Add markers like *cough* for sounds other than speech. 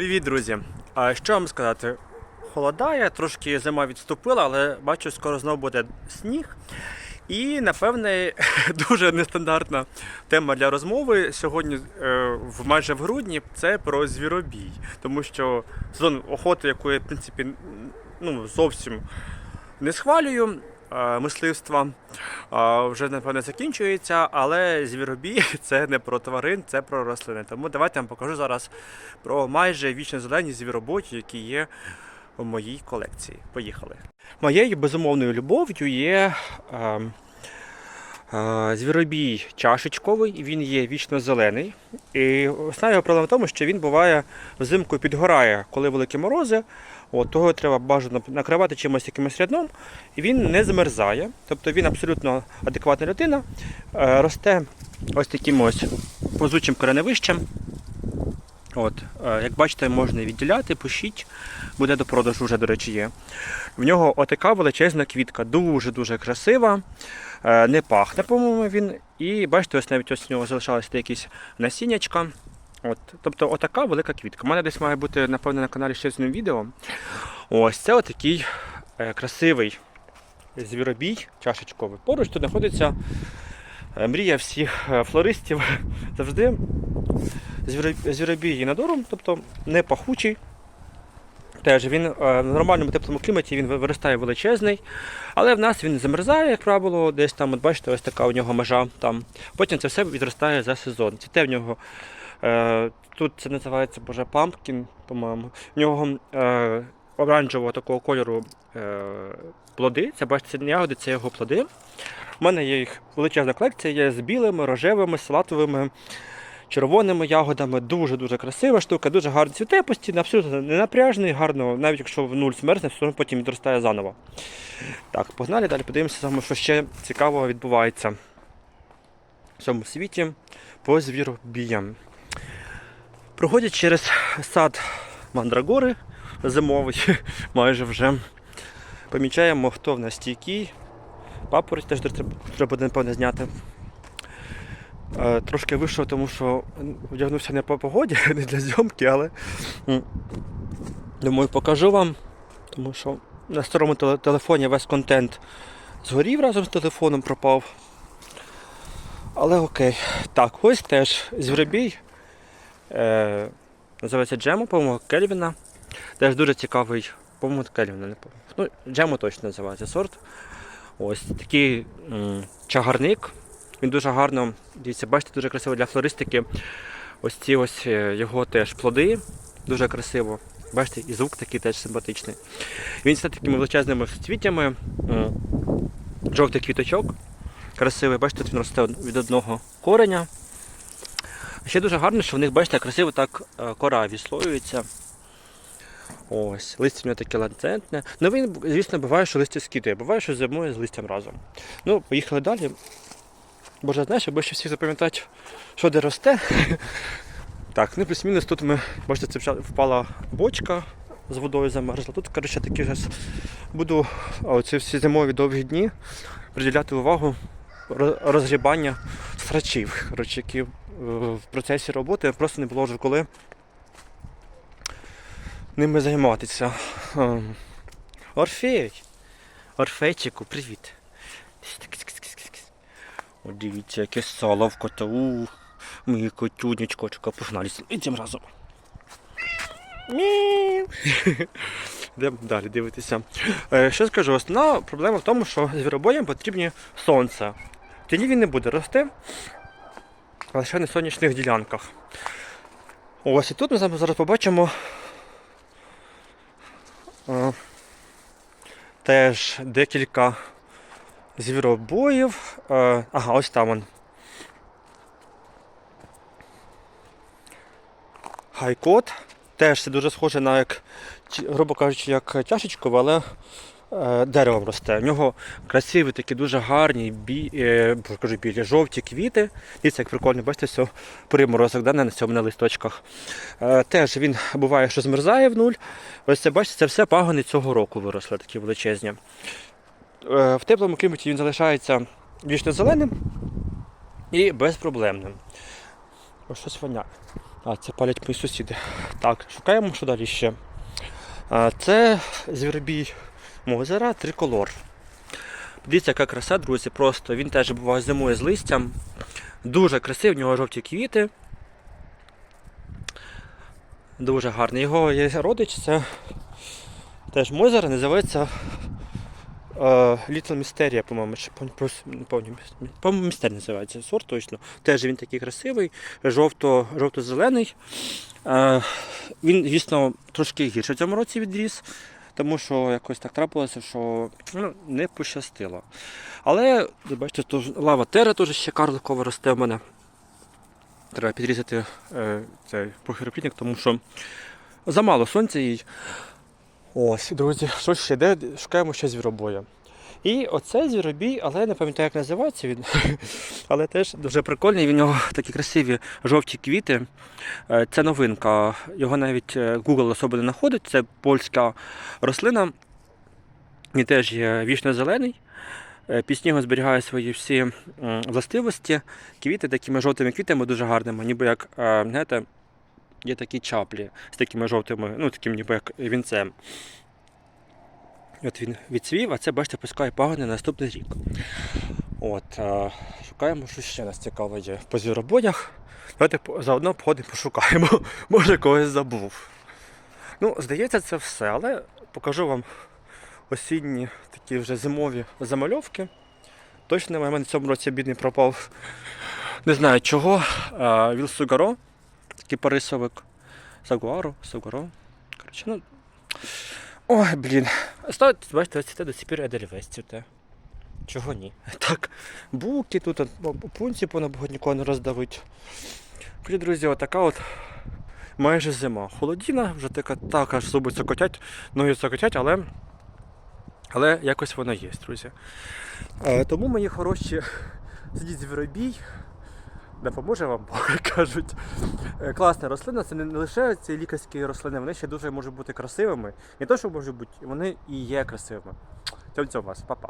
Привіт, друзі! А що вам сказати? Холодає, трошки зима відступила, але бачу, скоро знову буде сніг. І, напевне, *laughs* дуже нестандартна тема для розмови сьогодні, е, в майже в грудні, це про звіробій. Тому що сезон охоти, яку я, в принципі, ну, зовсім не схвалюю, мисливства е, вже, напевне, закінчується, але звіробій це не про тварин, це про рослини. Тому давайте я вам покажу зараз про майже вічно зелені звіробої, які є у моїй колекції. Поїхали. Моєю безумовною любов'ю є е, е, звіробій чашечковий, він є вічно зелений. І основна його проблема в тому, що він буває взимку підгорає, коли великі морози. От, того треба бажано накривати чимось якимось рядном, і він не змерзає. Тобто він абсолютно адекватна людина, е, росте ось таким ось позучим кореневищем. От, е, як бачите, можна відділяти, пишіть, буде до продажу вже, до речі, є. В нього отака величезна квітка, дуже-дуже красива, е, не пахне, по-моєму, він. І бачите, ось навіть ось у нього залишалися якісь насіннячка. От, тобто отака велика квітка. У мене десь має бути, напевно, на каналі ще з одним відео. Ось це отакий е, красивий звіробій чашечковий. Поруч тут знаходиться е, мрія всіх е, флористів *laughs* завжди звіро- звіробій інодорум, тобто не пахучий. Теж він в нормальному теплому кліматі він виростає величезний, але в нас він замерзає, як правило, десь там, от бачите, ось така у нього межа там. Потім це все відростає за сезон. Цвіте в нього тут це називається боже пампкін, по-моєму. В нього е, оранжевого такого кольору е, плоди. Це бачите, це ягоди, це його плоди. У мене є їх величезна колекція, є з білими, рожевими, салатовими червоними ягодами. Дуже-дуже красива штука, дуже гарно цвіте постійно, абсолютно не напряжний, гарно, навіть якщо в нуль змерзне, все одно потім відростає заново. Так, погнали далі, подивимося, що ще цікавого відбувається в цьому світі по звіробіям. Проходять через сад Мандрагори зимовий, *laughs* майже вже. Помічаємо, хто в нас стійкий. Папороть теж треба, буде, напевно, зняти. Е, Трошки вийшов, тому що вдягнувся не по погоді, *laughs* не для зйомки, але думаю, покажу вам, тому що на старому телефоні весь контент згорів разом з телефоном, пропав. Але окей. Так, ось теж звіробій. Е, називається Джемо, по-моєму, Кельвіна. Теж дуже цікавий, по-моєму, Кельвіна, не. Ну, Джемо точно називається сорт. Ось такий м, чагарник. Він дуже гарно, дивіться, бачите, дуже красиво для флористики. Ось ці ось е, його теж плоди. Дуже красиво. Бачите, і звук такий теж симпатичний. Він з такими величезними цвітями. м, Жовтий квіточок. Красивий, бачите, він росте від одного кореня. Ще дуже гарно, що в них, бачите, красиво так е, кора відслоюється. Ось, листя в нього таке ланцентне. Ну він, звісно, буває, що листя скидає, буває, що зимує з листям разом. Ну, поїхали далі. Боже, знаєш, аби ще всі запам'ятати, що де росте. *laughs* Так, ну плюс-мінус тут ми, бачите, це впа- впала бочка з водою замерзла. Тут, коротше, такі ж буду оці всі зимові довгі дні приділяти увагу розгрібання срачів, які в процесі роботи просто не було вже коли ними займатися. Ем, Орфей! Орфейчику, привіт! О, дивіться, яке сало в кота. У, мій котюнечко, чекай, погнали, йдемо разом. *laughs* Йдемо далі дивитися. Е, що скажу, основна проблема в тому, що звіробоям потрібні сонце. Тіні він не буде рости, а лише на сонячних ділянках. Ось і тут ми зараз побачимо е, теж декілька звіробоїв. Е, ага, ось там он. Хайкот. Теж це дуже схоже на як, грубо кажучи, як чашечкове, але деревом росте. У нього красиві такі дуже гарні бі, е, кажу, білі, жовті квіти. Дивіться, як прикольно, бачите, все приморозок да, на цьому на листочках. Е, теж він буває, що змерзає в нуль. Ось це бачите, це все пагони цього року виросли, такі величезні. Е, в теплому кліматі він залишається вічно зеленим і безпроблемним. Ось щось воняє. А, це палять мої сусіди. Так, шукаємо, що далі ще. Це звіробій Мозера триколор. Дивіться, яка краса, друзі, просто він теж буває зимою з листям. Дуже красивий, в нього жовті квіти. Дуже гарний. Його є родич, це теж Мозер, називається е, Little Mysteria, по-моєму, по-моєму, Mysteria називається сорт точно. Теж він такий красивий, жовто, жовто-зелений. Е, він, звісно, трошки гірше в цьому році відріс, тому що якось так трапилося, що ну, не пощастило. Але, бачите, то лава тера теж ще карликова росте в мене. Треба підрізати е, цей похироплітник, тому що замало сонця їй. Ось, друзі, що ще йде, Шукаємо ще звіробоя. І оцей звіробій, але не пам'ятаю, як називається він. *laughs* але теж дуже прикольний. В нього такі красиві жовті квіти. Е, Це новинка. Його навіть е, Google особо не знаходить. Це польська рослина. Він теж є вічно-зелений. Е, Під снігом зберігає свої всі властивості. Квіти такими жовтими квітами дуже гарними, ніби як, знаєте, є такі чаплі з такими жовтими, ну таким ніби як вінцем. От він відцвів, а це, бачите, пускає пагони на наступний рік. От, е, шукаємо, що ще нас цікаво є по звіробоях. Давайте заодно походимо пошукаємо. *laughs* Може когось забув. Ну, здається, це все, але покажу вам осінні такі вже зимові замальовки. Точно в мене в цьому році бідний пропав. Не знаю чого. А, Віл Сугаро, такий парисовик. Сагуаро, Сугаро. Коротше, ну. Ой, блін. Ставите, бачите, ось це до сих пір Едельвесті. те. Чого ні? *laughs* Так, буки тут, пунці понабагато нікого не роздавить. Коротше, друзі, отака от майже зима. Холодіна, вже така так аж зуби цокотять, ноги цокотять, але, але якось воно є, друзі. Е, тому мої хороші сидіть звіробій. Допоможе вам, *laughs* як кажуть. Е, Класна рослина, це не лише ці лікарські рослини, вони ще дуже можуть бути красивими. Не то, що можуть бути, вони і є красивими. Цьому вас, па-па.